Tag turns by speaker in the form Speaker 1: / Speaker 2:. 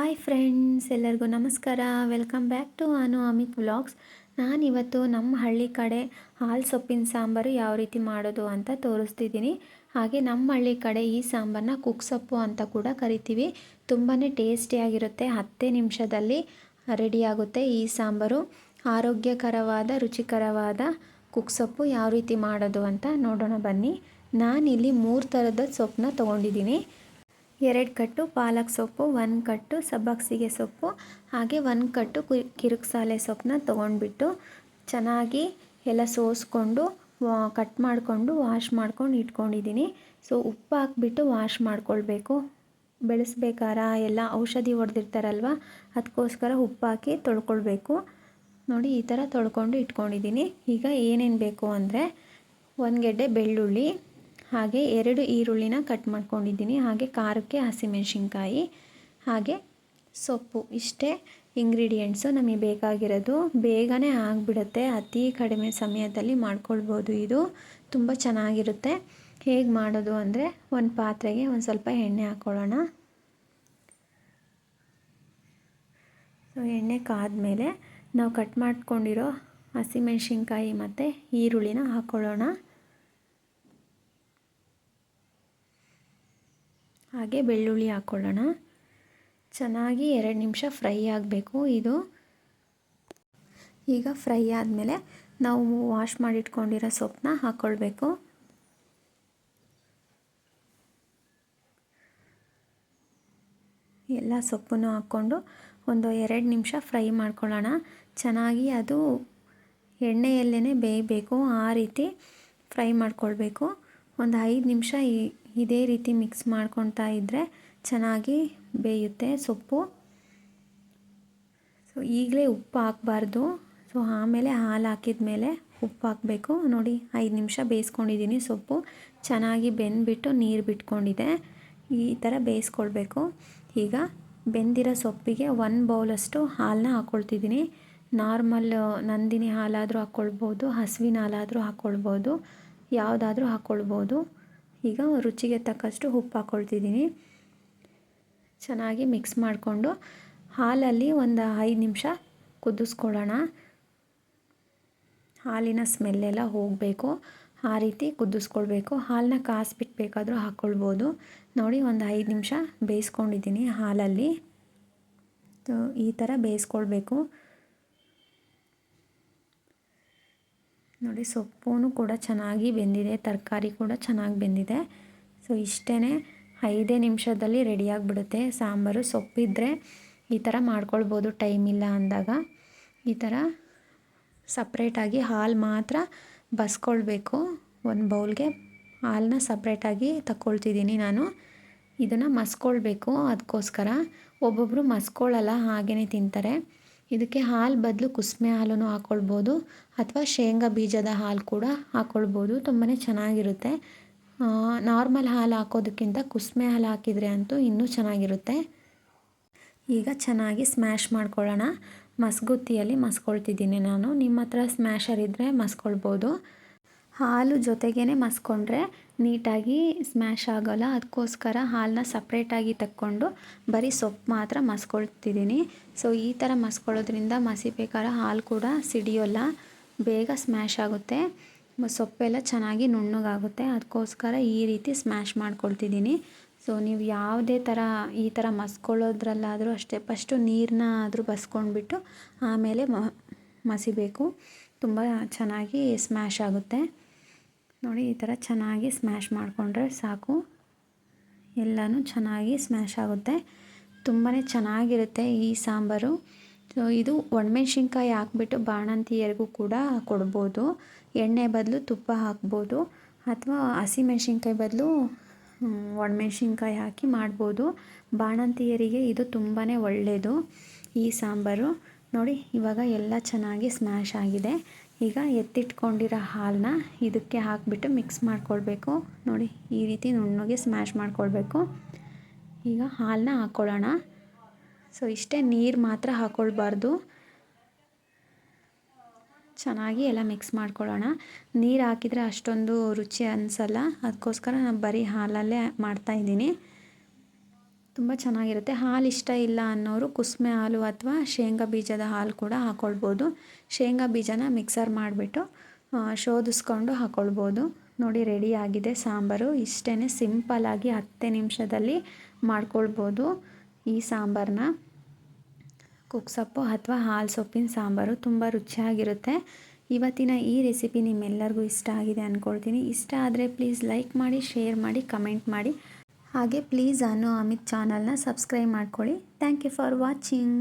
Speaker 1: Hi friends ಎಲ್ಲರಿಗೂ ನಮಸ್ಕಾರ. Welcome back to Anu Amit vlogs ನಾನಿವತ್ತು ನಮ್ಮ ಹಳ್ಳಿ ಕಡೆ ಹಾಲು ಸೊಪ್ಪಿನ ಸಾಂಬಾರು ಯಾವ ರೀತಿ ಮಾಡೋದು ಅಂತ ತೋರಿಸ್ತಿದ್ದೀನಿ. ಹಾಗೆ ನಮ್ಮ ಹಳ್ಳಿ ಕಡೆ ಈ ಸಾಂಬಾರನ್ನ ಕುಕ್ ಸೊಪ್ಪು ಅಂತ ಕೂಡ ಕರಿತೀವಿ. ತುಂಬಾ ಟೇಸ್ಟಿಯಾಗಿರುತ್ತೆ ಹತ್ತೇ ನಿಮಿಷದಲ್ಲಿ ರೆಡಿಯಾಗುತ್ತೆ ಈ ಸಾಂಬಾರು. ಆರೋಗ್ಯಕರವಾದ, ರುಚಿಕರವಾದ ಕುಕ್ ಸೊಪ್ಪು ಯಾವ ರೀತಿ ಮಾಡೋದು ಅಂತ ನೋಡೋಣ ಬನ್ನಿ. ನಾನಿಲ್ಲಿ ಮೂರು ಥರದ ಸೊಪ್ಪನ್ನ ತೊಗೊಂಡಿದ್ದೀನಿ. ಎರಡು ಕಟ್ಟು ಪಾಲಕ್ ಸೊಪ್ಪು, ಒಂದು ಕಟ್ಟು ಸಬ್ಬಕ್ಸಿಗೆ ಸೊಪ್ಪು, ಹಾಗೆ ಒಂದು ಕಟ್ಟು ಕಿರುಕ್ಸಾಲೆ ಸೊಪ್ಪನ್ನ ತೊಗೊಂಡ್ಬಿಟ್ಟು ಚೆನ್ನಾಗಿ ಎಲ್ಲ ಸೋಸ್ಕೊಂಡು ಕಟ್ ಮಾಡಿಕೊಂಡು, ವಾಶ್ ಮಾಡ್ಕೊಂಡು ಇಟ್ಕೊಂಡಿದ್ದೀನಿ. ಸೊ, ಉಪ್ಪು ಹಾಕ್ಬಿಟ್ಟು ವಾಶ್ ಮಾಡ್ಕೊಳ್ಬೇಕು. ಬೆಳೆಸ್ಬೇಕಾರ ಎಲ್ಲ ಔಷಧಿ ಹೊಡೆದಿರ್ತಾರಲ್ವ, ಅದಕ್ಕೋಸ್ಕರ ಉಪ್ಪು ಹಾಕಿ ತೊಳ್ಕೊಳ್ಬೇಕು. ನೋಡಿ, ಈ ಥರ ತೊಳ್ಕೊಂಡು ಇಟ್ಕೊಂಡಿದ್ದೀನಿ. ಈಗ ಏನೇನು ಬೇಕು ಅಂದರೆ, ಒಂದು ಗೆಡ್ಡೆ ಬೆಳ್ಳುಳ್ಳಿ ಹಾಗೆ ಎರಡು ಈರುಳ್ಳಿನ ಕಟ್ ಮಾಡ್ಕೊಂಡಿದ್ದೀನಿ. ಹಾಗೆ ಖಾರಕ್ಕೆ ಹಸಿಮೆಣಸಿನ್ಕಾಯಿ, ಹಾಗೆ ಸೊಪ್ಪು. ಇಷ್ಟೇ ಇಂಗ್ರೀಡಿಯೆಂಟ್ಸು ನಮಗೆ ಬೇಕಾಗಿರೋದು. ಬೇಗನೆ ಆಗಿಬಿಡುತ್ತೆ. ಅತಿ ಕಡಿಮೆ ಸಮಯದಲ್ಲಿ ಮಾಡ್ಕೊಳ್ಬೋದು ಇದು. ತುಂಬ ಚೆನ್ನಾಗಿರುತ್ತೆ. ಹೇಗೆ ಮಾಡೋದು ಅಂದರೆ ಒಂದು ಪಾತ್ರೆಗೆ ಒಂದು ಸ್ವಲ್ಪ ಎಣ್ಣೆ ಹಾಕ್ಕೊಳ್ಳೋಣ ಸೊ ಎಣ್ಣೆ ಕಾದ್ಮೇಲೆ ನಾವು ಕಟ್ ಮಾಡ್ಕೊಂಡಿರೋ ಹಸಿಮೆಣ್ಸಿನ್ಕಾಯಿ ಮತ್ತು ಈರುಳ್ಳಿನ ಹಾಕ್ಕೊಳ್ಳೋಣ ಹಾಗೆ ಬೆಳ್ಳುಳ್ಳಿ ಹಾಕ್ಕೊಳ್ಳೋಣ ಚೆನ್ನಾಗಿ ಎರಡು ನಿಮಿಷ ಫ್ರೈ ಆಗಬೇಕು ಇದು. ಈಗ ಫ್ರೈ ಆದಮೇಲೆ ನಾವು ವಾಶ್ ಮಾಡಿಟ್ಕೊಂಡಿರೋ ಸೊಪ್ಪನ್ನ ಹಾಕ್ಕೊಳ್ಬೇಕು ಎಲ್ಲ ಸೊಪ್ಪನ್ನು ಹಾಕ್ಕೊಂಡು ಒಂದು ಎರಡು ನಿಮಿಷ ಫ್ರೈ ಮಾಡ್ಕೊಳ್ಳೋಣ. ಚೆನ್ನಾಗಿ ಅದು ಎಣ್ಣೆಯಲ್ಲೇ ಬೇಯಬೇಕು, ಆ ರೀತಿ ಫ್ರೈ ಮಾಡ್ಕೊಳ್ಬೇಕು. ಒಂದು ಐದು ನಿಮಿಷ ಇದೇ ರೀತಿ ಮಿಕ್ಸ್ ಮಾಡ್ಕೊತಾ ಇದ್ದರೆ ಚೆನ್ನಾಗಿ ಬೇಯುತ್ತೆ ಸೊಪ್ಪು. ಸೊ ಈಗಲೇ ಉಪ್ಪು ಹಾಕಬಾರ್ದು. ಸೊ ಆಮೇಲೆ ಹಾಲು ಹಾಕಿದ ಮೇಲೆ ಉಪ್ಪು ಹಾಕಬೇಕು. ನೋಡಿ, ಐದು ನಿಮಿಷ ಬೇಯಿಸ್ಕೊಂಡಿದ್ದೀನಿ ಸೊಪ್ಪು. ಚೆನ್ನಾಗಿ ಬೆಂದ್ಬಿಟ್ಟು ನೀರು ಬಿಟ್ಕೊಂಡಿದೆ. ಈ ಥರ ಬೇಯಿಸ್ಕೊಳ್ಬೇಕು. ಈಗ ಬೆಂದಿರೋ ಸೊಪ್ಪಿಗೆ ಒಂದು ಬೌಲಷ್ಟು ಹಾಲನ್ನ ಹಾಕ್ಕೊಳ್ತಿದ್ದೀನಿ ನಾರ್ಮಲ್ ನಂದಿನಿ ಹಾಲಾದರೂ ಹಾಕ್ಕೊಳ್ಬೋದು ಹಸುವಿನ ಹಾಲಾದರೂ ಹಾಕ್ಕೊಳ್ಬೋದು ಯಾವುದಾದ್ರೂ ಹಾಕ್ಕೊಳ್ಬೋದು ಈಗ ರುಚಿಗೆ ತಕ್ಕಷ್ಟು ಉಪ್ಪು ಹಾಕ್ಕೊಳ್ತಿದ್ದೀನಿ ಚೆನ್ನಾಗಿ ಮಿಕ್ಸ್ ಮಾಡಿಕೊಂಡು ಹಾಲಲ್ಲಿ ಒಂದು ಐದು ನಿಮಿಷ ಕುದಿಸ್ಕೊಳ್ಳೋಣ. ಹಾಲಿನ ಸ್ಮೆಲ್ಲೆಲ್ಲ ಹೋಗಬೇಕು. ಆ ರೀತಿ ಕುದಿಸ್ಕೊಳ್ಬೇಕು. ಹಾಲನ್ನ ಕಾಸ್ಬಿಟ್ಟು ಬೇಕಾದರೂ ಹಾಕ್ಕೊಳ್ಬೋದು ನೋಡಿ ಒಂದು ಐದು ನಿಮಿಷ ಬೇಯಿಸ್ಕೊಂಡಿದ್ದೀನಿ ಹಾಲಲ್ಲಿ. ಈ ಥರ ಬೇಯಿಸ್ಕೊಳ್ಬೇಕು. ನೋಡಿ ಸೊಪ್ಪು ಕೂಡ ಚೆನ್ನಾಗಿ ಬೆಂದಿದೆ, ತರಕಾರಿ ಕೂಡ ಚೆನ್ನಾಗಿ ಬೆಂದಿದೆ. ಸೊ ಇಷ್ಟೇ ಐದೇ ನಿಮಿಷದಲ್ಲಿ ರೆಡಿಯಾಗಿಬಿಡುತ್ತೆ ಸಾಂಬಾರು ಸೊಪ್ಪಿದ್ದರೆ ಈ ಥರ ಮಾಡ್ಕೊಳ್ಬೋದು ಟೈಮ್ ಇಲ್ಲ ಅಂದಾಗ. ಈ ಥರ ಸಪ್ರೇಟಾಗಿ ಹಾಲು ಮಾತ್ರ ಬಸ್ಕೊಳ್ಬೇಕು. ಒಂದು ಬೌಲ್ಗೆ ಹಾಲನ್ನ ಸಪ್ರೇಟಾಗಿ ತಗೊಳ್ತಿದ್ದೀನಿ ನಾನು. ಇದನ್ನು ಮಸ್ಕೊಳ್ಬೇಕು ಅದಕ್ಕೋಸ್ಕರ ಒಬ್ಬೊಬ್ಬರು ಮಸ್ಕೊಳ್ಳಲ್ಲ ಹಾಗೇ ತಿಂತಾರೆ. ಇದಕ್ಕೆ ಹಾಲು ಬದಲು ಕುಸುಮೆ ಹಾಲನ್ನು ಹಾಕ್ಕೊಳ್ಬೋದು ಅಥವಾ ಶೇಂಗಾ ಬೀಜದ ಹಾಲು ಕೂಡ ಹಾಕ್ಕೊಳ್ಬೋದು ತುಂಬಾ ಚೆನ್ನಾಗಿರುತ್ತೆ. ನಾರ್ಮಲ್ ಹಾಲು ಹಾಕೋದಕ್ಕಿಂತ ಕುಸುಮೆ ಹಾಲು ಹಾಕಿದರೆ ಅಂತೂ ಇನ್ನೂ ಚೆನ್ನಾಗಿರುತ್ತೆ. ಈಗ ಚೆನ್ನಾಗಿ ಸ್ಮ್ಯಾಶ್ ಮಾಡ್ಕೊಳ್ಳೋಣ. ಮಸ್ಗುತ್ತಿಯಲ್ಲಿ ಮಸ್ಕೊಳ್ತಿದ್ದೀನಿ ನಾನು. ನಿಮ್ಮ ಹತ್ರ ಸ್ಮ್ಯಾಶರ್ ಇದ್ದರೆ ಮಸ್ಕೊಳ್ಬೋದು. ಹಾಲು ಜೊತೆಗೇ ಮಸ್ಕೊಂಡ್ರೆ ನೀಟಾಗಿ ಸ್ಮ್ಯಾಶ್ ಆಗೋಲ್ಲ. ಅದಕ್ಕೋಸ್ಕರ ಹಾಲನ್ನ ಸಪ್ರೇಟಾಗಿ ತಕ್ಕೊಂಡು ಬರೀ ಸೊಪ್ಪು ಮಾತ್ರ ಮಸ್ಕೊಳ್ತಿದ್ದೀನಿ. ಸೊ ಈ ಥರ ಮಸ್ಕೊಳ್ಳೋದ್ರಿಂದ ಮಸಿಬೇಕಾದ್ರೆ ಹಾಲು ಕೂಡ ಸಿಡಿಯೋಲ್ಲ, ಬೇಗ ಸ್ಮ್ಯಾಶ್ ಆಗುತ್ತೆ. ಸೊಪ್ಪೆಲ್ಲ ಚೆನ್ನಾಗಿ ನುಣ್ಣಗಾಗುತ್ತೆ. ಅದಕ್ಕೋಸ್ಕರ ಈ ರೀತಿ ಸ್ಮ್ಯಾಶ್ ಮಾಡ್ಕೊಳ್ತಿದ್ದೀನಿ. ಸೊ ನೀವು ಯಾವುದೇ ಥರ ಈ ಥರ ಮಸ್ಕೊಳ್ಳೋದ್ರಲ್ಲಾದರೂ ಅಷ್ಟೇ ಫಸ್ಟು ನೀರನ್ನ ಆದರೂ ಬಸ್ಕೊಂಡ್ಬಿಟ್ಟು ಆಮೇಲೆ ಮಸಿಬೇಕು. ತುಂಬ ಚೆನ್ನಾಗಿ ಸ್ಮ್ಯಾಶ್ ಆಗುತ್ತೆ. ನೋಡಿ, ಈ ಥರ ಚೆನ್ನಾಗಿ ಸ್ಮ್ಯಾಶ್ ಮಾಡಿಕೊಂಡ್ರೆ ಸಾಕು. ಎಲ್ಲನೂ ಚೆನ್ನಾಗಿ ಸ್ಮ್ಯಾಶ್ ಆಗುತ್ತೆ. ತುಂಬಾ ಚೆನ್ನಾಗಿರುತ್ತೆ ಈ ಸಾಂಬಾರು. ಸೊ ಇದು ಒಣಮೆಣ್ಸಿನ್ಕಾಯಿ ಹಾಕ್ಬಿಟ್ಟು ಬಾಣಂತಿಯರಿಗೂ ಕೂಡ ಕೊಡ್ಬೋದು. ಎಣ್ಣೆ ಬದಲು ತುಪ್ಪ ಹಾಕ್ಬೋದು. ಅಥವಾ ಹಸಿಮೆಣ್ಸಿನ್ಕಾಯಿ ಬದಲು ಒಣಮೆಣ್ಸಿನ್ಕಾಯಿ ಹಾಕಿ ಮಾಡ್ಬೋದು. ಬಾಣಂತಿಯರಿಗೆ ಇದು ತುಂಬಾ ಒಳ್ಳೆಯದು ಈ ಸಾಂಬಾರು. ನೋಡಿ, ಇವಾಗ ಎಲ್ಲ ಚೆನ್ನಾಗಿ ಸ್ಮ್ಯಾಶ್ ಆಗಿದೆ. ಈಗ ಎತ್ತಿಟ್ಕೊಂಡಿರೋ ಹಾಲನ್ನ ಇದಕ್ಕೆ ಹಾಕಿಬಿಟ್ಟು ಮಿಕ್ಸ್ ಮಾಡ್ಕೊಳ್ಬೇಕು. ನೋಡಿ, ಈ ರೀತಿ ನುಣ್ಣಗೆ ಸ್ಮ್ಯಾಶ್ ಮಾಡ್ಕೊಳ್ಬೇಕು. ಈಗ ಹಾಲನ್ನ ಹಾಕ್ಕೊಳ್ಳೋಣ ಸೊ ಇಷ್ಟೇ ನೀರು ಮಾತ್ರ ಹಾಕ್ಕೊಳ್ಬಾರ್ದು ಚೆನ್ನಾಗಿ ಎಲ್ಲ ಮಿಕ್ಸ್ ಮಾಡ್ಕೊಳ್ಳೋಣ. ನೀರು ಹಾಕಿದರೆ ಅಷ್ಟೊಂದು ರುಚಿ ಅನಿಸಲ್ಲ. ಅದಕ್ಕೋಸ್ಕರ ನಾನು ಬರೀ ಹಾಲಲ್ಲೇ ಮಾಡ್ತಾಯಿದ್ದೀನಿ ತುಂಬ ಚೆನ್ನಾಗಿರುತ್ತೆ. ಹಾಲು ಇಷ್ಟ ಇಲ್ಲ ಅನ್ನೋರು ಕುಸುಮೆ ಹಾಲು ಅಥವಾ ಶೇಂಗಾ ಬೀಜದ ಹಾಲು ಕೂಡ ಹಾಕ್ಕೊಳ್ಬೋದು ಶೇಂಗಾ ಬೀಜನ ಮಿಕ್ಸರ್ ಮಾಡಿಬಿಟ್ಟು ಶೋಧಿಸ್ಕೊಂಡು ಹಾಕ್ಕೊಳ್ಬೋದು ನೋಡಿ, ರೆಡಿ ಆಗಿದೆ ಸಾಂಬಾರು. ಇಷ್ಟೇ ಸಿಂಪಲ್ಲಾಗಿ ಹತ್ತು ನಿಮಿಷದಲ್ಲಿ ಮಾಡ್ಕೊಳ್ಬೋದು ಈ ಸಾಂಬಾರನ್ನ ಕುಕ್ಸೊಪ್ಪು ಅಥವಾ ಹಾಲು ಸೊಪ್ಪಿನ ಸಾಂಬಾರು ತುಂಬ ರುಚಿಯಾಗಿರುತ್ತೆ. ಇವತ್ತಿನ ಈ ರೆಸಿಪಿ ನಿಮ್ಮೆಲ್ಲರಿಗೂ ಇಷ್ಟ ಆಗಿದೆ ಅಂದ್ಕೊಳ್ತೀನಿ ಇಷ್ಟ ಆದರೆ ಪ್ಲೀಸ್ ಲೈಕ್ ಮಾಡಿ, ಶೇರ್ ಮಾಡಿ, ಕಮೆಂಟ್ ಮಾಡಿ. ಹಾಗೆ ಪ್ಲೀಸ್ ಅನ್ನೋ ಅಮಿತ್ ಚಾನಲ್ನ ಸಬ್ಸ್ಕ್ರೈಬ್ ಮಾಡ್ಕೊಳ್ಳಿ. Thank you for watching